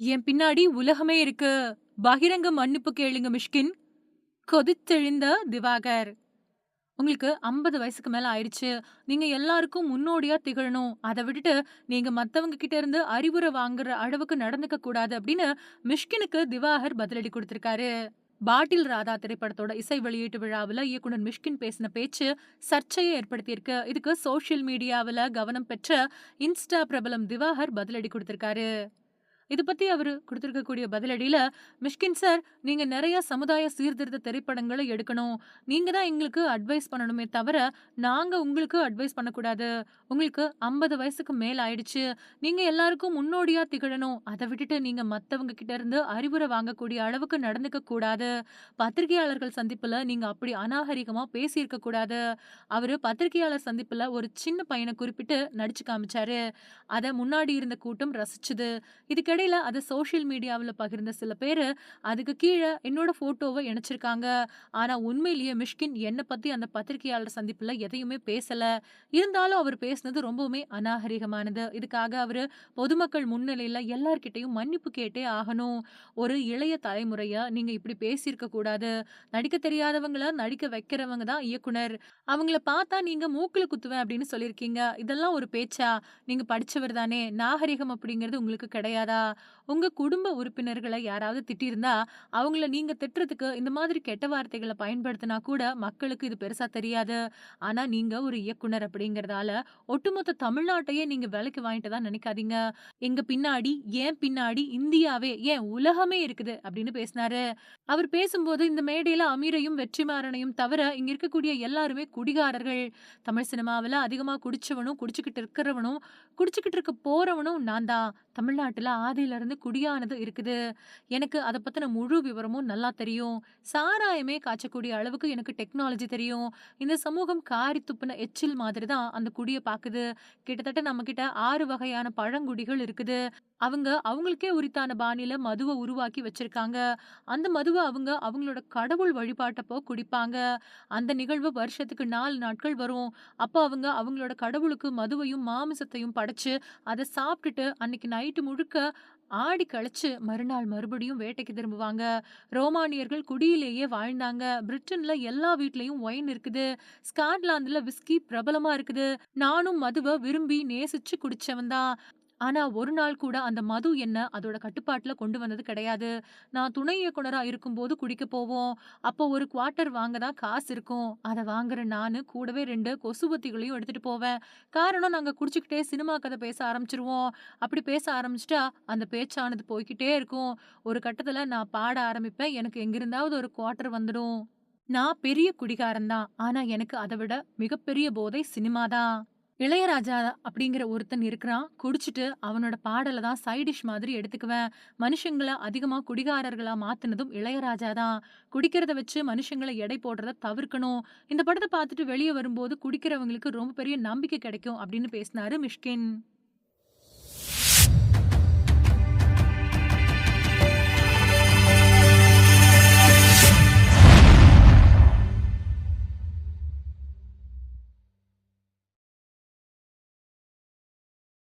என் பின்னாடி உலகமே இருக்கு. பகிரங்க மன்னிப்பு கேளுங்க மிஷ்கின். கொதித்தெழுந்த திவாகர். உங்களுக்கு 50 வயசுக்கு மேல ஆயிடுச்சு. நீங்க எல்லாருக்கும் முன்னோடியா திகழணும். அத விட்டுட்டு நீங்க மத்தவங்க கிட்ட இருந்து அறிவுரை வாங்குற அளவுக்கு நடந்துக்க கூடாது அப்படின்னு மிஷ்கினுக்கு திவாகர் பதிலடி கொடுத்திருக்காரு பாட்டில் ராதா திரைப்படத்தோட இசை வெளியீட்டு விழாவுல இயக்குனர் மிஷ்கின் பேசின பேச்சு சர்ச்சையை ஏற்படுத்தியிருக்கு. இதுக்கு சோஷியல் மீடியாவுல கவனம் பெற்ற இன்ஸ்டா பிரபலம் திவாகர் பதிலடி கொடுத்திருக்காரு இது பத்தி அவரு குடுத்திருக்கக்கூடிய பதிலடியில, "மிஷ்கின் சார், நீங்க நிறைய சமுதாய சீர்திருத்த திரைப்படங்களை எடுக்கணும். நீங்க தான் எங்களுக்கு அட்வைஸ் பண்ணணுமே தவிர, நாங்க உங்களுக்கு அட்வைஸ் பண்ணக்கூடாது. உங்களுக்கு 50 வயசுக்கு மேல ஆயிடுச்சு. நீங்க எல்லாருக்கும் முன்னோடியா திகழணும். அதை விட்டுட்டு நீங்க மத்தவங்க கிட்ட இருந்து அறிவுரை வாங்கக்கூடிய அளவுக்கு நடந்துக்க கூடாது. பத்திரிகையாளர்கள் சந்திப்புல நீங்க அப்படி அநாகரிகமா பேசியிருக்க கூடாது." அவரு பத்திரிகையாளர் சந்திப்புல ஒரு சின்ன பையனை குறிப்பிட்டு நடிச்சு காமிச்சாரு. அத முன்னாடி இருந்த கூட்டம் ரசிச்சுது இதுக்கு இதுக்கிடையில் அதை சோஷியல் மீடியாவில் பகிர்ந்த சில பேர் அதுக்கு கீழே என்னோட ஃபோட்டோவை இணைச்சிருக்காங்க. ஆனால் உண்மையிலேயே மிஷ்கின் என்னை பற்றி அந்த பத்திரிகையாளர் சந்திப்பில் எதையுமே பேசலை இருந்தாலும் அவர் பேசினது ரொம்பவுமே அநாகரிகமானது. இதுக்காக அவர் பொதுமக்கள் முன்னிலையில் எல்லார்கிட்டயும் மன்னிப்பு கேட்டே ஆகணும். ஒரு இளைய தலைமுறையை நீங்கள் இப்படி பேசியிருக்க கூடாது. நடிக்க தெரியாதவங்கள நடிக்க வைக்கிறவங்க தான் இயக்குனர். அவங்கள பார்த்தா நீங்கள் மூக்கில் குத்துவேன் அப்படின்னு சொல்லியிருக்கீங்க. இதெல்லாம் ஒரு பேச்சா? நீங்கள் படித்தவர் தானே. நாகரிகம் அப்படிங்கிறது உங்களுக்கு கிடையாதா? உங்க குடும்ப உறுப்பினர்களை யாராவது திட்டியிருந்தா, அவங்கள நீங்க திட்டுறதுக்கு இந்த மாதிரி கெட்ட வார்த்தைகளை பயன்படுத்தினா கூட மக்களுக்கு இது பெருசா தெரியாது. ஆனா நீங்க ஒரு இயக்குனர் அப்படிங்கிறதால, ஒட்டுமொத்த தமிழ்நாட்டையே நீங்க விலைக்கு வாங்கிட்டுதான் நினைக்காதீங்க. எங்க பின்னாடி, ஏன் பின்னாடி இந்தியாவே, ஏன் உலகமே இருக்குது அப்படின்னு பேசினாரு. அவர் பேசும்போது இந்த மேடையில அமீரையும், வெற்றிமாறனையும் தவிர இங்க இருக்கக்கூடிய எல்லாருமே குடிகாரர்கள். தமிழ் சினிமாவுல அதிகமா குடிச்சவனும், குடிச்சுக்கிட்டு இருக்கிறவனும், குடிச்சுக்கிட்டு இருக்க போறவனும் நான் தான். தமிழ்நாட்டில் ஆதியிலிருந்து குடியானது இருக்குது. எனக்கு அதை பற்றின முழு விவரமும் நல்லா தெரியும். சாராயமே காய்ச்சக்கூடிய அளவுக்கு எனக்கு டெக்னாலஜி தெரியும். இந்த சமூகம் காரி துப்புன எச்சில் மாதிரி தான் அந்த குடியை பார்க்குது கிட்டத்தட்ட நம்மக்கிட்ட ஆறு வகையான பழங்குடிகள் இருக்குது. அவங்க அவங்களுக்கே உரித்தான பாணியில மதுவை உருவாக்கி வச்சிருக்காங்க. அந்த மதுவை அவங்க அவங்களோட கடவுள் வழிபாட்டப்போ குடிப்பாங்க. அந்த நிகழ்வு வருஷத்துக்கு நாலு நாட்கள் வரும். அப்போ அவங்க அவங்களோட கடவுளுக்கு மதுவையும், மாமிசத்தையும் படைச்சு, அதை சாப்பிட்டுட்டு அன்னைக்கு நைட்டு முழுக்க ஆடி கழிச்சு மறுநாள் மறுபடியும் வேட்டைக்கு திரும்புவாங்க. ரோமானியர்கள் குடியிலேயே வாழ்ந்தாங்க. பிரிட்டன்ல எல்லா வீட்லயும் ஒயின் இருக்குது. ஸ்காட்லாந்துல விஸ்கி பிரபலமா இருக்குது. நானும் மதுவ விரும்பி நேசிச்சு குடிச்சவன் தான். ஆனா ஒரு நாள் கூட அந்த மது என்ன அதோட கட்டுப்பாட்டுல கொண்டு வந்தது கிடையாது. நான் துணை இயக்குனரா இருக்கும்போது குடிக்க போவோம். அப்போ ஒரு குவார்ட்டர் வாங்க தான் காசு இருக்கும். அதை வாங்குற நானு கூடவே ரெண்டு கொசுபத்திகளையும் எடுத்துட்டு போவேன். காரணம் நாங்க குடிச்சுக்கிட்டே சினிமா கதை பேச ஆரம்பிச்சிருவோம் அப்படி பேச ஆரம்பிச்சிட்டா அந்த பேச்சானது போய்க்கிட்டே இருக்கும். ஒரு கட்டத்துல நான் பாட ஆரம்பிப்பேன். எனக்கு எங்கிருந்தாவது ஒரு குவார்ட்டர் வந்துடும். நான் பெரிய குடிகாரன் தான். ஆனா எனக்கு அதை விட மிகப்பெரிய போதை சினிமா தான். இளையராஜா அப்படிங்கிற ஒருத்தன் இருக்கிறான். குடிச்சுட்டு அவனோட பாடலை தான் சைடிஷ் மாதிரி எடுத்துக்குவேன். மனுஷங்கள அதிகமா குடிகாரர்களா மாத்துனதும் இளையராஜா தான். குடிக்கிறத வச்சு மனுஷங்கள எடை போடுறத தவிர்க்கணும். இந்த படத்தை பார்த்துட்டு வெளிய வரும்போது குடிக்கிறவங்களுக்கு ரொம்ப பெரிய நம்பிக்கை கிடைக்கும் அப்படின்னு பேசினாரு மிஷ்கின்.